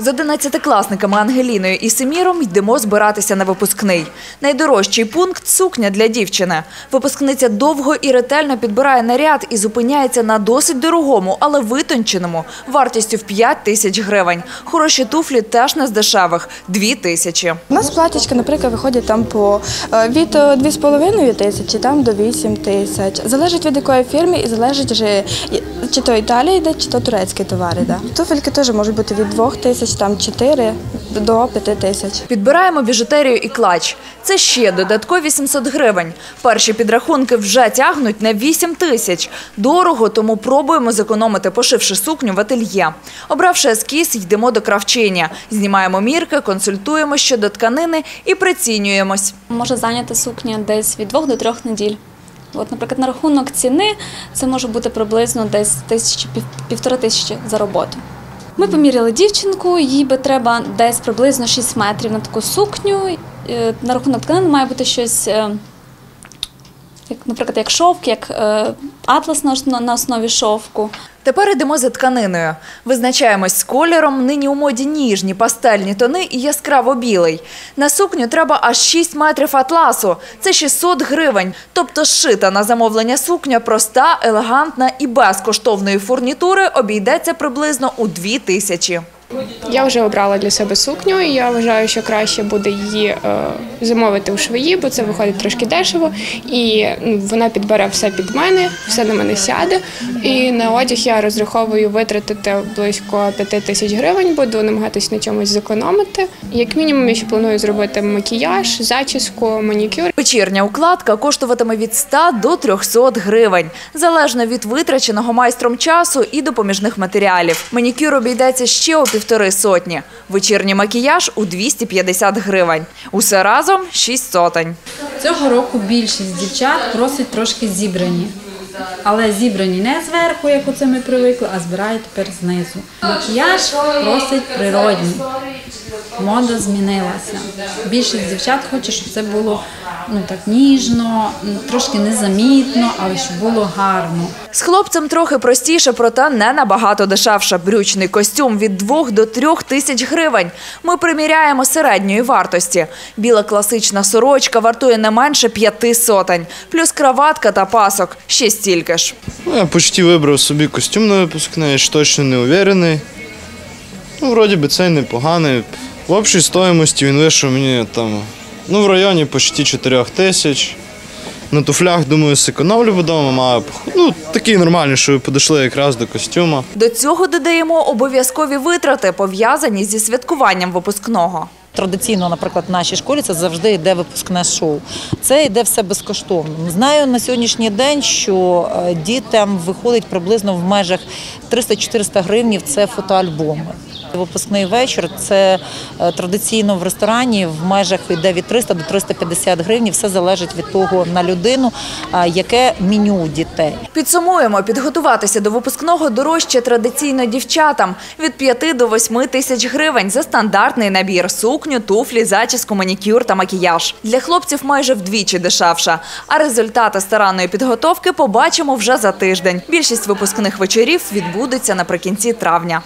З одинадцятикласниками Ангеліною і Семіром йдемо збиратися на випускний. Найдорожчий пункт – сукня для дівчини. Випускниця довго і ретельно підбирає наряд і зупиняється на досить дорогому, але витонченому, вартістю в 5 тисяч гривень. Хороші туфлі теж не з дешевих – 2 тисячі. У нас платічка, наприклад, виходять там по е, від е, 2,5 тисячі там до 8 тисяч. Залежить від якої фірми і залежить вже чи то Італія йде, чи то турецькі товари. Да. Туфельки теж можуть бути від 2 тисяч, там 4 до 5 тисяч. Підбираємо біжутерію і клач. Це ще додаткові 700 гривень. Перші підрахунки вже тягнуть на 8 тисяч. Дорого, тому пробуємо зекономити, пошивши сукню в ательє. Обравши ескіз, йдемо до кравчині. Знімаємо мірки, консультуємо щодо тканини і прицінюємось. може зайняти сукня десь від двох до трьох неділь. От, наприклад, на рахунок ціни це може бути приблизно десь тисячі, пів, півтора тисячі за роботу. Ми поміряли дівчинку, їй би треба десь приблизно 6 метрів на таку сукню. Е, На рахунок тканин має бути щось, е, як, наприклад, як шовк, як е, атлас на на основі шовку. Тепер йдемо за тканиною. Визначаємось з кольором. Нині у моді ніжні, пастельні тони і яскраво білий. На сукню треба аж 6 метрів атласу. Це 600 гривень. Тобто зшита на замовлення сукня проста, елегантна і без коштовної фурнітури обійдеться приблизно у 2 тисячі. Я вже обрала для себе сукню, і я вважаю, що краще буде її е, замовити у швеї, бо це виходить трошки дешево, і вона підбере все під мене, все на мене сяде. І на одяг я розраховую витратити близько 5 тисяч гривень, буду намагатись на чомусь зекономити. Як мінімум, я ще планую зробити макіяж, зачіску, манікюр. Вечірня укладка коштуватиме від 100 до 300 гривень, залежно від витраченого майстром часу і допоміжних матеріалів. Манікюр обійдеться ще у півтори сотні. Вечірній макіяж у 250 гривень. Усе разом – 6 сотень. Цього року більшість дівчат просить трошки зібрані. Але зібрані не зверху, як оце ми привикли, а збирають тепер знизу. Макіяж просить природній. Мода змінилася. Більшість дівчат хоче, щоб це було ну так ніжно, трошки незамітно, але щоб було гарно. З хлопцем трохи простіше, проте не набагато дешевше. Брючний костюм від 2 до 3 тисяч гривень. Ми приміряємо середньої вартості. Біла класична сорочка вартує не менше 5 сотень. Плюс краватка та пасок – ще стільки ж. Ну, я почти вибрав собі костюм на випускний, ж точно не уверений. Ну, вроді би це й непоганий. В общій стоїмості він вийшов мені там, ну, в районі почти 4 тисяч. На туфлях, думаю, зекономлю вдома, маю. Ну, такі нормальні, щоб підійшли якраз до костюма. До цього додаємо обов'язкові витрати, пов'язані зі святкуванням випускного. Традиційно, наприклад, в нашій школі це завжди йде випускне шоу. Це йде все безкоштовно. Знаю на сьогоднішній день, що е, дітям виходить приблизно в межах 300-400 гривнів це фотоальбоми. Випускний вечір це е, традиційно в ресторані в межах йде від 300 до 350 гривень. Все залежить від того на людину, яке меню дітей. Підсумуємо, підготуватися до випускного дорожче традиційно дівчатам від 5 до 8 тисяч гривень за стандартний набір – сукню, туфлі, зачіску, манікюр та макіяж. Для хлопців майже вдвічі дешевше. А результати старанної підготовки побачимо вже за тиждень. Більшість випускних вечорів відбудеться наприкінці травня.